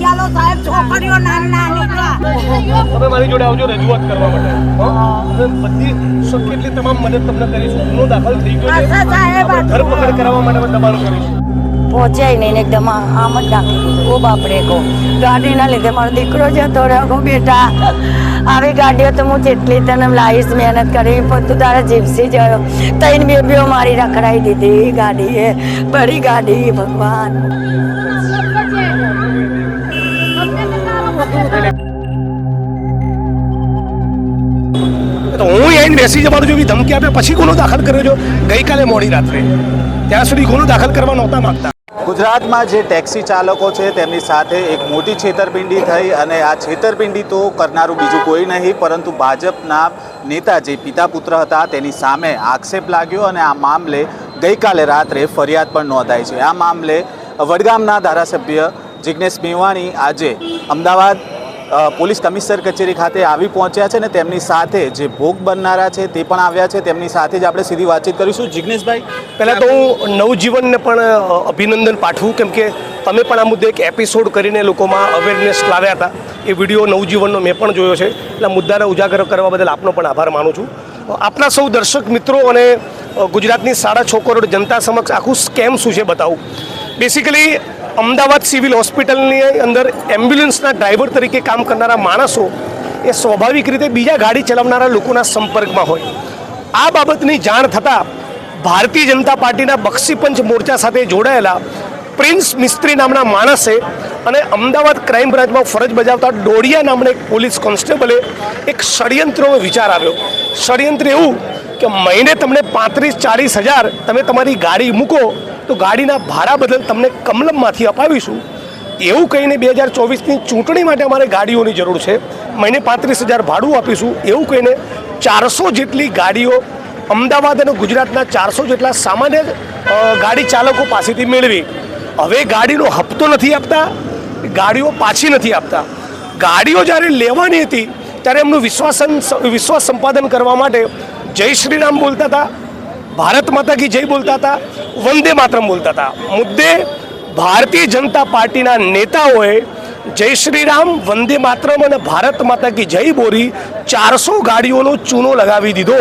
લઈ સાહેબ છોકરીઓ નાના નાની તમે મારી જોડે આવજો રજૂઆત કરવા માટે. બધી શક્ય એટલી તમામ મદદ તમને કરીશું. ગુનો દાખલ થઈ ગયો છે. સાહેબ, ધરપકડ કરાવવા માટે દબાણ કરીશું. પહોંચાય નહીં ને એકદમ આમ જ નાખી દીધું ઓ બાપરે કહો ગાડીના લીધે મારો દીકરો જતો રહ્યો કહો બેટા. આવી ગાડીઓ તો હું જેટલી તને લાવીશ મહેનત કરી પણ તું તારા જીપસી જયો. તઈને બેબીઓ મારી રખડાઈ દીધી ગાડીએ. બળી ગાડી ભગવાન. તો હું અહીં બેસી જવાનું છું ધમકી આપે, પછી ગુનો દાખલ કર્યો છો. ગઈકાલે મોડી રાત્રે. ત્યાં સુધી ગુનો દાખલ કરવા નહોતા માંગતા. ગુજરાતમાં જે ટેક્સી ચાલકો છે, તેમની સાથે એક મોટી છેતરપિંડી થઈ અને આ છેતરપિંડી તો કરનારું બીજું કોઈ નહીં, પરંતુ ભાજપના નેતા જે પિતા પુત્ર હતા, તેની સામે આક્ષેપ લાગ્યો અને આ મામલે ગઈકાલે રાત્રે ફરિયાદ પણ નોંધાઈ છે. આ મામલે વડગામના ધારાસભ્ય જિજ્ઞેશ મેવાણી આજે અમદાવાદ પોલીસ કમિશનર કચેરી ખાતે આવી પહોંચ્યા છે અને તેમની સાથે જે ભોગ બનનારા છે તે પણ આવ્યા છે. તેમની સાથે જ આપણે સીધી વાતચીત કરીશું. જિજ્ઞેશભાઈ પહેલાં તો હું નવજીવનને પણ અભિનંદન પાઠવું, કેમ કે તમે પણ આ મુદ્દે એક એપિસોડ કરીને લોકોમાં અવેરનેસ લાવ્યા હતા. એ વીડિયો નવજીવનનો મેં પણ જોયો છે. એટલે મુદ્દાને ઉજાગર કરવા બદલ આપનો પણ આભાર માનું છું. આપના સૌ દર્શક મિત્રો અને ગુજરાતની સાડા છ કરોડ જનતા સમક્ષ આખું સ્કેમ શું છે બતાવું? બેસિકલી અમદાવાદ સિવિલ હોસ્પિટલની અંદર એમ્બ્યુલન્સના ડ્રાઈવર તરીકે કામ કરનારા માણસો એ સ્વાભાવિક રીતે બીજા ગાડી ચલાવનારા લોકોના સંપર્કમાં હોય. આ બાબતની જાણ થતાં ભારતીય જનતા પાર્ટીના બક્ષીપંચ મોરચા સાથે જોડાયેલા પ્રિન્સ મિસ્ત્રી નામના માણસે અને અમદાવાદ ક્રાઇમ બ્રાન્ચમાં ફરજ બજાવતા ડોડિયા નામના એક પોલીસ કોન્સ્ટેબલે એક ષડયંત્રનો વિચાર આવ્યો. ષડયંત્ર એવું કે મહિને તમને પાંત્રીસ ચાલીસ હજાર તમે તમારી ગાડી મૂકો તો ગાડીના ભાડા બદલ તમને કમલમમાંથી અપાવીશું. એવું કહીને બે હજાર ચોવીસની ચૂંટણી માટે અમારે ગાડીઓની જરૂર છે. મહિને પાંત્રીસ હજાર ભાડું આપીશું. એવું કહીને ચારસો જેટલી ગાડીઓ અમદાવાદ અને ગુજરાતના ચારસો જેટલા સામાન્ય ગાડી ચાલકો પાસેથી મેળવી. હવે ગાડીનો હપ્તો નથી આપતા, ગાડીઓ પાછી નથી આપતા. ગાડીઓ જ્યારે લેવાની હતી, ત્યારે એમનું વિશ્વાસન, વિશ્વાસ સંપાદન કરવા માટે જય શ્રી રામ બોલતા હતા. ભારત માતા કી જય બોલતા હતા વંદે માતરમ બોલતા હતા મુદ્દે, ભારતીય જનતા પાર્ટીના નેતાઓએ જય શ્રી રામ, વંદે માતરમ અને ભારત માતા કી જય બોરી ચારસો ગાડીઓનો ચૂનો લગાવી દીધો.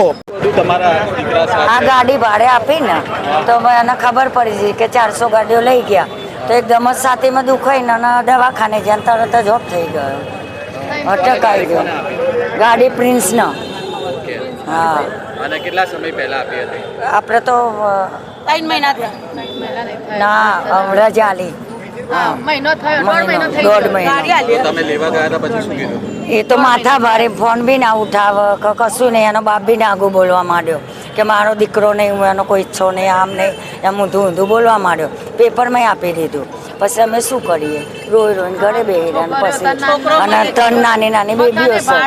આ ગાડી ભાડે આપી ને તો મને ખબર પડી હતી કે ચારસો ગાડીઓ લઈ ગયા. તો એકદમ જ સાથીમાં દુખાઈ ને અને દવાખાને જ્યાં તરત જ ઓફ થઈ ગયો. અટકાઈ ગયો. ગાડી પ્રિન્સનો. હા. અને કેટલા સમય પહેલા આપી હતી? આપણે તો ત્રણ મહિના થયા. ના હમણાં જ આલી. હા મહિનો થયો દોઢ મહિનો થઈ દોઢ ગયો. ગાડી મહિનો આલી તમે લેવા ગયા હતા પછી શું કીધું? એ તો માથા ભારે ફોન બી ના ઉઠાવ કે કશું નહીં એનો બાપ બી ના આગું બોલવા માંડ્યો. કે મારો દીકરો નહીં હું એનો કોઈ ઈચ્છો નહીં આમ નહીં એમ ઊંધું ઊંધું બોલવા માંડ્યો. પેપરમાં આપી દીધું. પછી અમે શું કરીએ? રોઈ રોઈને ઘરે અને પછી અને ત્રણ નાની નાની બેબીઓ છે.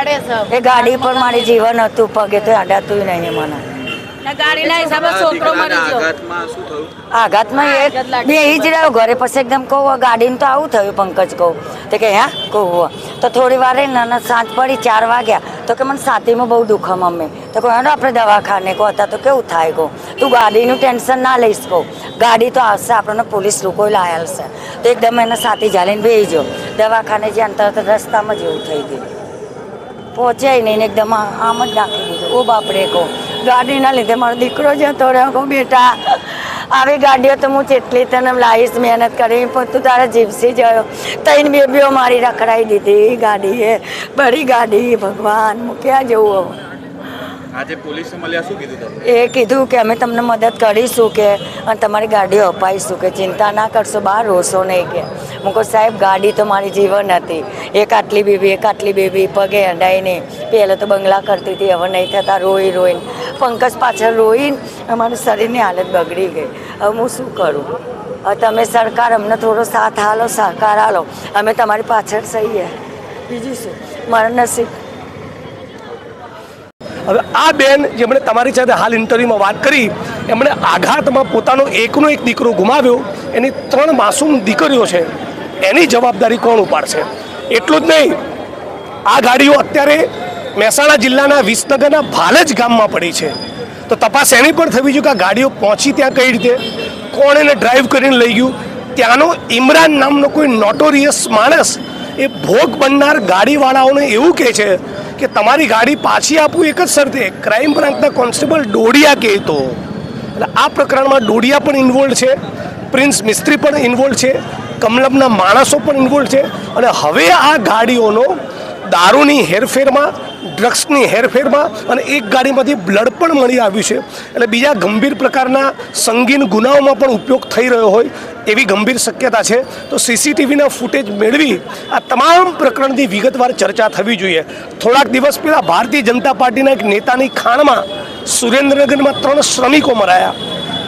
એ ગાડી પર મારી જીવન હતું પગે તો આડાતું નહીં મને. ગયો. આઘાતમાં બે જ રહ્યો. ઘરે પછી એકદમ કહું ગાડીને તો આવું થયું પંકજ કહું. તો કે હા? કહું તો થોડી વાર નાના સાંજ પડી ચાર વાગ્યા. તો કે મને છાતીમાં બહુ દુખે મમ્મી. તો કહું હેડો આપણે દવાખાને કહો હતા તો કેવું થાય કહું. તું ગાડીનું ટેન્શન ના લઈશ કહું. ગાડી તો આવશે આપણને પોલીસ લોકો લાયેલ છે. તો એકદમ એને સાથી ઝાલીને બેસી દવાખાને જ્યાં તરત રસ્તામાં જ એવું થઈ ગયું. પહોંચાય નહીં એકદમ આમ જ નાખી દીધું. ઓ બાપરે કહો. ગાડીના લીધે મારો દીકરો જતો રહ્યો. કહું, બેટા, આવી ગાડીઓ તો હું જેટલી તને લાવીશ મહેનત કરી પણ તું તારા જીવસી જયો. તઈને બેબીઓ મારી રખડાઈ દીધી ગાડીએ બળી ગાડી ભગવાન, હું ક્યાં જવું આજે પોલીસે મળ્યા, શું કીધું એ કીધું કે અમે તમને મદદ કરીશું કે અને તમારી ગાડીઓ અપાઈશું, કે ચિંતા ના કરશો, બહાર રોશો નહીં કે. હું કહું સાહેબ, ગાડી તો મારી જીવન હતી. એક આટલી બેબી એક આટલી બેબી પગે અડાઈને પહેલાં તો બંગલા કરતી હતી, હવે નહીં થતા, રોઈ રોઈને. પંકજ પાછળ રોઈને અમારું શરીરની હાલત બગડી ગઈ. હવે હું શું કરું? તમે સરકાર, અમને થોડો સાથ હાલો સહકાર હાલો અમે તમારી પાછળ સહીએ. બીજું શું? મારા નસીબ હવે આ બેન જેમણે તમારી સાથે હાલ ઇન્ટરવ્યુમાં વાત કરી, એમણે આઘાતમાં પોતાનો એકનો એક દીકરો ગુમાવ્યો, એની ત્રણ માસૂમ દીકરીઓ છે, એની જવાબદારી કોણ ઉપાડશે? એટલું જ નહીં, આ ગાડીઓ અત્યારે મહેસાણા જિલ્લાના વિસનગરના ભાલજ ગામમાં પડી છે. તો તપાસ એની પણ થવી જોઈએ કે આ ગાડીઓ પહોંચી ત્યાં કઈ રીતે? કોણ એને ડ્રાઈવ કરીને લઈ ગયું? ત્યાંનો ઇમરાન નામનો કોઈ નોટોરિયસ માણસ એ ભોગ બનનાર ગાડીવાળાઓને એવું કહે છે કે તમારી ગાડી પાછી આપવું એક જ શરતે. ક્રાઇમ બ્રાન્ચના કોન્સ્ટેબલ ડોડિયા કહે તો. એટલે આ પ્રકરણમાં ડોડિયા પણ ઇન્વોલ્વ છે પ્રિન્સ મિસ્ત્રી પણ ઇન્વોલ્વ છે, કમલમના માણસો પણ ઇન્વોલ્વ છે. અને હવે આ ગાડીઓનો દારૂની હેરફેરમાં ડ્રગ્સની હેરફેરમાં અને એક ગાડીમાંથી બ્લડ પણ મળી આવ્યું છે. એટલે બીજા ગંભીર પ્રકારના સંગીન ગુનાઓમાં પણ ઉપયોગ થઈ રહ્યો હોય એવી ગંભીર શક્યતા છે. તો સીસીટીવીના ફૂટેજ મેળવી આ તમામ પ્રકરણની વિગતવાર ચર્ચા થવી જોઈએ. થોડાક દિવસ પહેલાં ભારતીય જનતા પાર્ટીના એક નેતાની ખાણમાં સુરેન્દ્રનગરમાં ત્રણ શ્રમિકો મરાયા.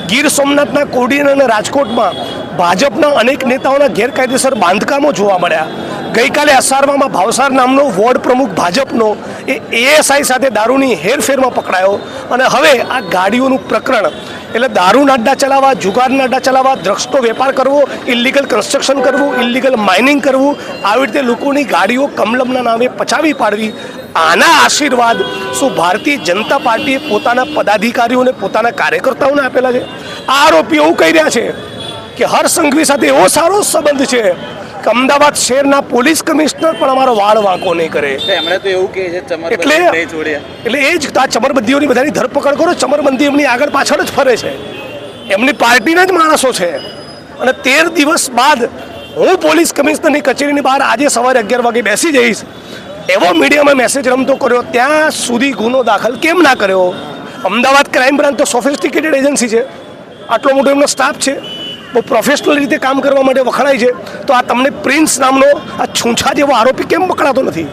ગીર સોમનાથના કોડીન અને રાજકોટમાં ભાજપના અનેક નેતાઓના ગેરકાયદેસર બાંધકામો જોવા મળ્યા. ગઈકાલે અસારવામાં ભાવસાર નામનો વોર્ડ પ્રમુખ ભાજપનો એ એએસઆઈ સાથે દારૂની હેરફેરમાં પકડાયો અને હવે આ ગાડીઓનું પ્રકરણ, એટલે દારૂના અડ્ડા ચલાવવા જુગારના અડ્ડા ચલાવવા દ્રગ્સનો વેપાર કરવો ઇલિગલ કન્સ્ટ્રક્શન કરવું ઇલિગલ માઇનિંગ કરવું, આવી રીતે લોકોની ગાડીઓ કમલમના નામે પચાવી પાડવી, આના આશીર્વાદ શું ભારતીય જનતા પાર્ટીએ પોતાના પદાધિકારીઓને, પોતાના કાર્યકર્તાઓને આપેલા છે? આ આરોપીઓ એવું કહી રહ્યા છે કે હર સંઘવી સાથે એવો સારો સંબંધ છે કે અમદાવાદ શહેરના પોલીસ કમિશનર પણ અમારો વાળ વાંકો નહીં કરે. એમણે તો એવું કહે છે એટલે એટલે એ જ આ ચમરબંધીઓની બધાની ધરપકડ કરો ચમરબંધી એમની આગળ પાછળ જ ફરે છે. એમની પાર્ટીના જ માણસો છે. અને તેર દિવસ બાદ હું પોલીસ કમિશનરની કચેરીની બહાર આજે સવારે અગિયાર વાગે બેસી જઈશ. એવો મીડિયામાં મેસેજ રમતો કર્યો ત્યાં સુધી ગુનો દાખલ કેમ ના કર્યો? અમદાવાદ ક્રાઇમ બ્રાન્ચ તો સોફિસ્ટિકેટેડ એજન્સી છે. આટલો મોટો એમનો સ્ટાફ છે. પ્રોફેશનલ રીતે કામ કરવા માટે વખણાય છે. તો આ તમને પ્રિન્સ નામનો આ છૂંછા જેવો આરોપી કેમ પકડાતો નથી?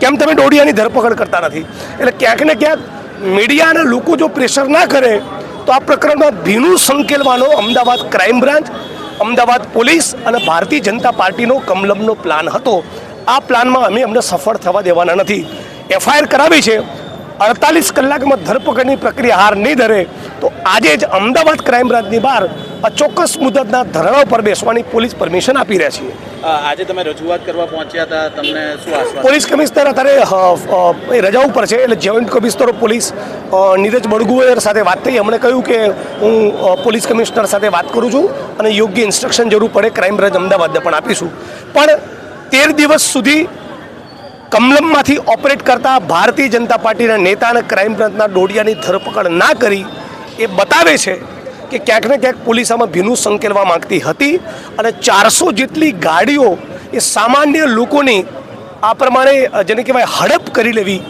કેમ તમે ડોડિયાની ધરપકડ કરતા નથી? એટલે ક્યાંક ને ક્યાંક મીડિયાના લોકો જો પ્રેશર ના કરે, તો આ પ્રકરણમાં ભીનું સંકેલવાનો Ahmedabad crime branch Ahmedabad police અને ભારતીય જનતા પાર્ટીનો કમલમનો પ્લાન હતો. આ પ્લાનમાં અમે અમને સફળ થવા દેવાના નથી. એફઆઈઆર કરાવી છે. અડતાલીસ કલાકમાં ધરપકડની પ્રક્રિયા હાર નહીં ધરે, તો આજે જ અમદાવાદ ક્રાઇમ બ્રાન્ચની બહાર અચોક્કસ મુદતના ધરણા પર બેસવાની પોલીસ પરમિશન આપી રહ્યા છીએ. આજે તમે રજૂઆત કરવા પહોંચ્યા હતા તમને શું પોલીસ કમિશનર અત્યારે એ રજા ઉપર છે એટલે joint commissioner police Neeraj Badgujar સાથે વાત થઈ. અમને કહ્યું કે હું પોલીસ કમિશનર સાથે વાત કરું છું અને યોગ્ય ઇન્સ્ટ્રક્શન જરૂર પડે ક્રાઇમ બ્રાન્ચ અમદાવાદને પણ આપીશું. પણ તેર દિવસ સુધી કમલમમાંથી ઓપરેટ કરતા ભારતીય જનતા પાર્ટીના નેતા અને ક્રાઇમ બ્રાન્ચના ડોડિયાની ધરપકડ ના કરી એ બતાવે છે કે ક્યાંક ને ક્યાંક પોલીસ આમાં ભીનું સંકેલવા માંગતી હતી અને ચારસો જેટલી ગાડીઓ એ સામાન્ય લોકોની આ પ્રમાણે જેને કહેવાય હડપ કરી લેવી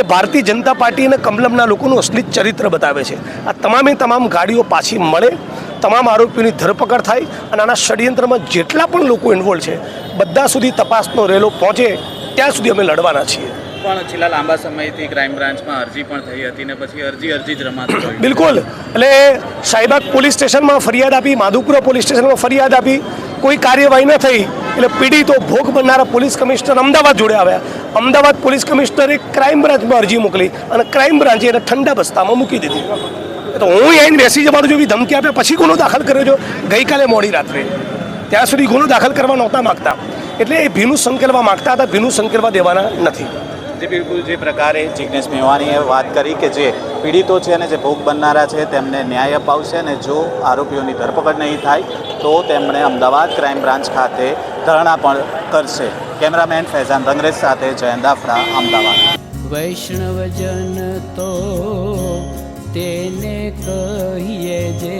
એ ભારતીય જનતા પાર્ટી અને કમલમના લોકોનું અસલી ચરિત્ર બતાવે છે. આ તમામે તમામ ગાડીઓ પાછી મળે, તમામ આરોપીઓની ધરપકડ થાય અને આના ષડયંત્રમાં જેટલા પણ લોકો ઇન્વોલ્વ છે, બધા સુધી તપાસનો રેલો પહોંચે, ત્યાં સુધી અમે લડવાના છીએ. પણ છેલ્લા લાંબા સમયથી ક્રાઇમ બ્રાન્ચમાં અરજી પણ થઈ હતી ને પછી અરજી અરજી જ રમાતી બિલકુલ. એટલે શાહીબાગ પોલીસ સ્ટેશનમાં ફરિયાદ આપી, માધુપુરા પોલીસ સ્ટેશનમાં ફરિયાદ આપી. કોઈ કાર્યવાહી ન થઈ, એટલે પીડિતો ભોગ બનનારા પોલીસ કમિશનર અમદાવાદ જોડે આવ્યા. અમદાવાદ પોલીસ કમિશનરે ક્રાઇમ બ્રાન્ચમાં અરજી મોકલી અને ક્રાઇમ બ્રાન્ચે એને ઠંડા બસ્તામાં મૂકી દીધી. તો હું અહીં બેસી જવાનું જેવી ધમકી આપ્યા પછી ગુનો દાખલ કર્યો છો? ગઈકાલે મોડી રાત્રે. ત્યાં સુધી ગુનો દાખલ કરવા નહોતા માગતા. એટલે એ ભીનું સંકેલવા માગતા હતા, ભીનું સંકેલવા દેવાના નથી. જે, બિલકુલ, જે પ્રકારે જિજ્ઞેશ મેવાણીએ વાત કરી કે જે પીડિતો છે અને જે ભોગ બનનારા છે, તેમને ન્યાય અપાવશે અને જો આરોપીઓની ધરપકડ નહીં થાય, તો તેમણે અમદાવાદ ક્રાઇમ બ્રાન્ચ ખાતે ધરણા પણ કરશે. કેમેરામેન ફૈઝાન રંગરેજ સાથે જયંત દાફડા અમદાવાદ. વૈષ્ણવજન તો તેને કહીએ જે